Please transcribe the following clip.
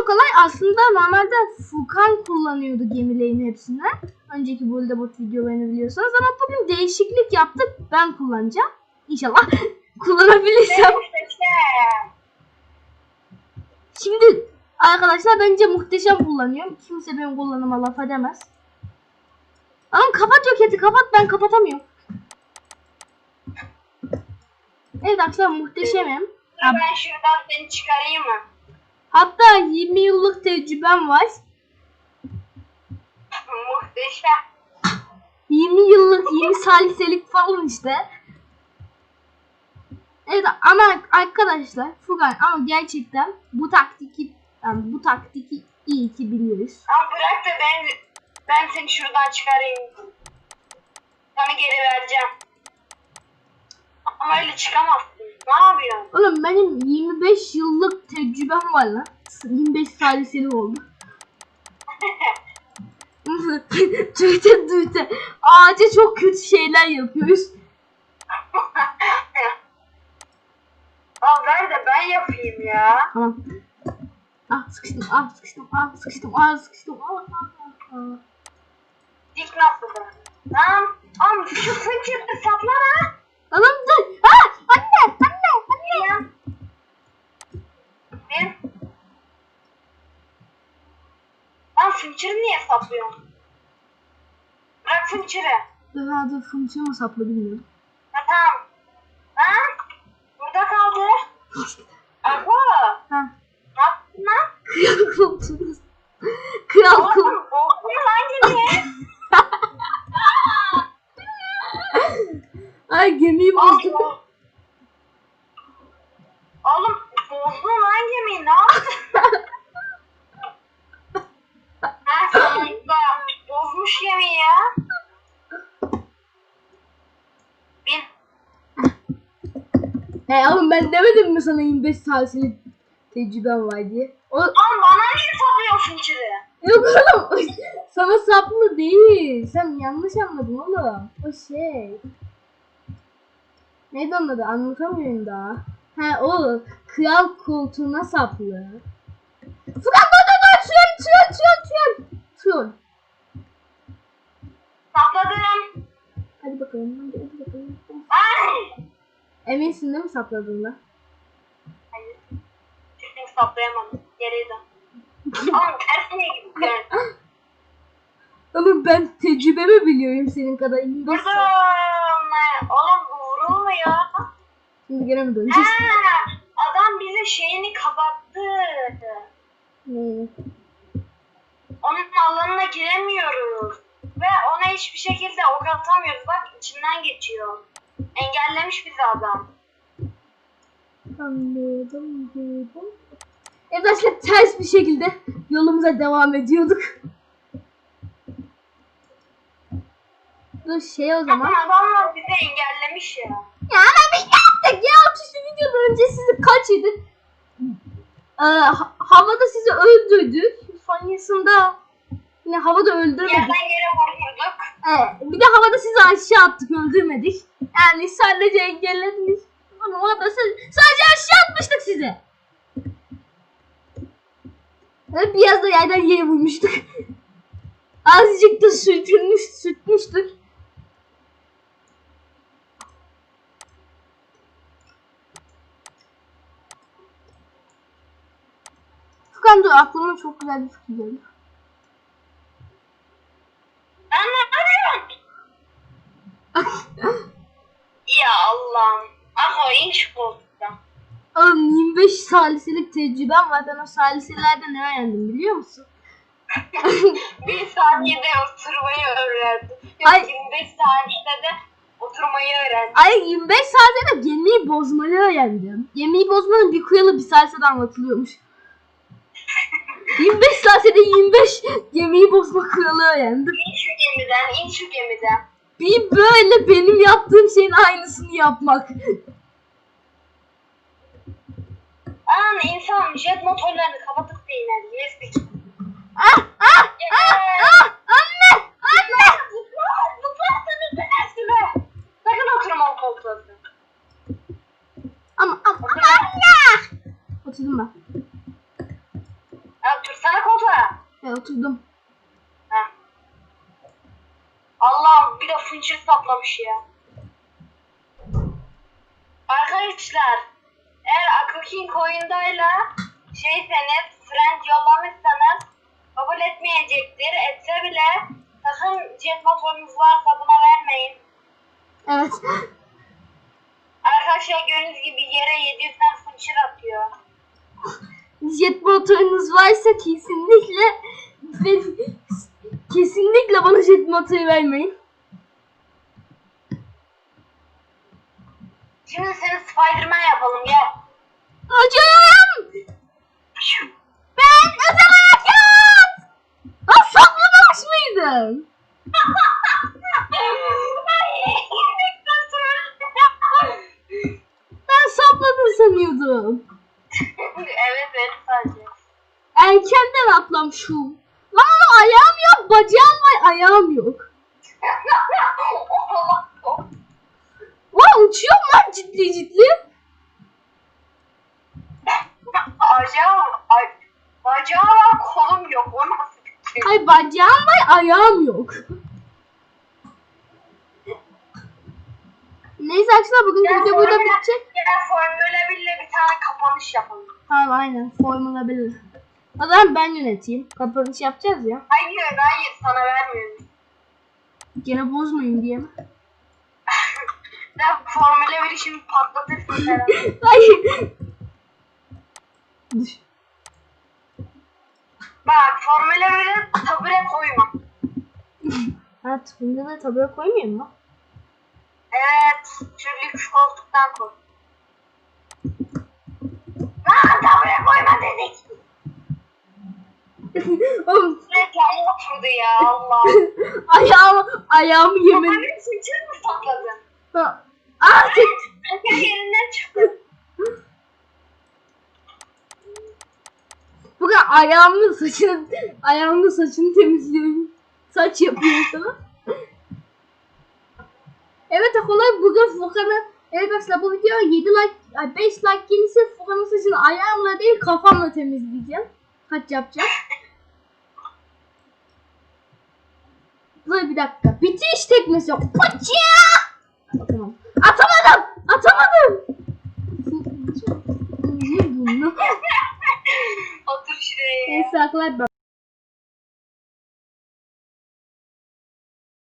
çok kolay. Aslında normalde Furkan kullanıyordu gemilerin hepsini. Önceki Buldabot videolarını biliyorsunuz ama bugün değişiklik yaptık. Ben kullanacağım. İnşallah kullanabilirsem. Şimdi arkadaşlar bence muhteşem kullanıyorum. Kimse benim kullanıma laf edemez. Ama kapat roketi kapat ben kapatamıyorum. Evet arkadaşlar muhteşemim. Ben şuradan seni çıkarayım mı? Hatta 20 yıllık tecrübem var. Muhteşem. 20 yıllık 20 saliselik falan işte. Evet ama arkadaşlar Furkan ama gerçekten bu taktiki yani bu taktiki iyi ki biliyoruz. Ama bırak da ben ben seni şuradan çıkarayım. Sana geri vereceğim. Ama öyle çıkamazsın. Ne yapıyorsun? Oğlum benim 25 yıllık tecrübem var lan. 25 saliseli oldu. Tüyte tüyte. Ağaca çok kötü şeyler yapıyoruz. Al ver de ben yapayım ya. Tamam. Ah sıkıştım, ah sıkıştım, ah sıkıştım, ah sıkıştım, ah ah ah. ah. Dik nasıl da? Tamam. Ama şu fıçırdı saplara. Oğlum dur. Ah anne, anne, anne. Ya. Ben... Lan fınçırı niye saplıyorsun? Bırak fınçırı. Dur ha dur fınçı mı saplı bilmiyorum. Ha tamam. Ha? Burada kaldı. Aha. Ha. Ne yaptın lan? Kral koltuğunuz. Kral. Oğlum bozdun lan gemiyi. Ay gemiyi bozdum. Oğlum bozdun lan gemiyi. Ne yaptın? ha sonunda. Bozmuş gemiyi ya. Bin. He oğlum ben demedim mi sana 25 saliseli tecrübem var diye. O, Lan bana niye saplıyorsun fınçırı? yok oğlum. Sana saplı değil. Sen yanlış anladın oğlum. O şey. Neydi onun adı? Anlatamıyorum daha. He o kral koltuğuna saplı. Furkan dur dur dur. Tüyol tüyol tüyol tüyol. Tüyol. Sapladım. Hadi bakalım. Hadi, hadi bakalım. Ay. Eminsin değil mi sapladığında? Hayır. Çünkü saplayamadım. Dön. Oğlum tersine gitti. Oğlum ben tecrübemi biliyorum senin kadar. 25 Durdum. saat. Oğlum vurulmuyor. Şimdi gene mi döneceğiz? Ha, adam bize şeyini kapattı. Onun alanına giremiyoruz. Ve ona hiçbir şekilde ok atamıyoruz. Bak içinden geçiyor. Engellemiş bizi adam. Anladım, anladım. Evet arkadaşlar ters bir şekilde yolumuza devam ediyorduk. Dur şey o zaman. Ama adamlar bizi engellemiş ya. Ya ama biz ne yaptık ya? Şu videodan önce sizi kaçırdık. Ee, ha- havada sizi öldürdük. Sonrasında yine havada öldürmedik. Yerden yere vurduk. Evet, bir de havada sizi aşağı attık öldürmedik. Yani sadece engellediniz. Ama sa- sadece aşağı atmıştık sizi. Evet, biraz da yerden yere vurmuştuk. Azıcık da sürtülmüş, sürtmüştük. Furkan dur aklıma çok güzel bir fikir geldi. Lan ne yapıyorsun? Ya Allah'ım. İnş koltukta. Oğlum 25 saliselik tecrübem var. Ben o saliselerde ne öğrendim biliyor musun? Bir saniyede oturmayı öğrendim. Yok Ay. 25 saniyede de oturmayı öğrendim. Ay 25 saniyede gemiyi bozmayı öğrendim. Gemiyi bozmanın bir kuralı bir salisede anlatılıyormuş. 25 saniyede 25 gemiyi bozma kuralı öğrendim. İn şu gemiden, in şu gemiden. Bir böyle benim yaptığım şeyin aynısını yapmak. Lan insan jet motorlarını kapatıp da iner. Yes, Ah ah ah ah anne anne. Zıpla, zıpla seni üstüme. Sakın oturma o koltuğa. Ama ama anne. Oturdum ben. Ya Ya oturdum. Heh. Allah'ım bir de fınçır saplamış ya. Arkadaşlar King oyundayla şeyseniz friend yollamışsanız kabul etmeyecektir. Etse bile sakın jet motorunuz varsa buna vermeyin. Evet. Arkadaşlar gördüğünüz gibi yere 700 tane fınçır atıyor. Jet motorunuz varsa kesinlikle kesinlikle bana jet motoru vermeyin. Şimdi seni Spiderman yapalım gel. Hocam! Ben özel harekat! Ha saplamamış mıydın? Ben sapladın sanıyordum. evet evet sadece. Erkenden atlamışım. Lan ama ayağım yok, bacağım var, ayağım yok. Vay uçuyorum lan ciddi ciddi. Bacağım, ay, bacağım var kolum yok. O nasıl bir şey? Ay bacağım var, ayağım yok. Neyse arkadaşlar bugün Gel video burada bitecek. Gel Formula 1 ile bir tane kapanış yapalım. Tamam aynen Formula 1. O zaman ben yöneteyim. Kapanış yapacağız ya. Hayır hayır sana vermiyorum. Gene bozmayayım diye mi? Sen Formula 1'i şimdi patlatırsın sen. Hayır. Dur. Bak Formula 1'e tabure koyma. Ha tıpında da tabağa koymayayım mı? Evet, şu lüks koltuktan koy. Lan tabure koyma dedik. Oğlum ayağım oturdu ya Allah. ayağımı, ayağımı yemedim. Abi sıçır mı sakladın? Ha. Artık. Erkek yerinden çıktı. Bugün ayağımın saçını, ayağımın saçını temizliyorum. Saç yapıyorum sana. Evet arkadaşlar bugün Furkan'ı Evet arkadaşlar bu videoya 7 like, ay 5 like gelirse Furkan'ın saçını ayağımla değil kafamla temizleyeceğim. Kaç yapacağım? Dur bir dakika. Bitiş tekmesi yok. Paça!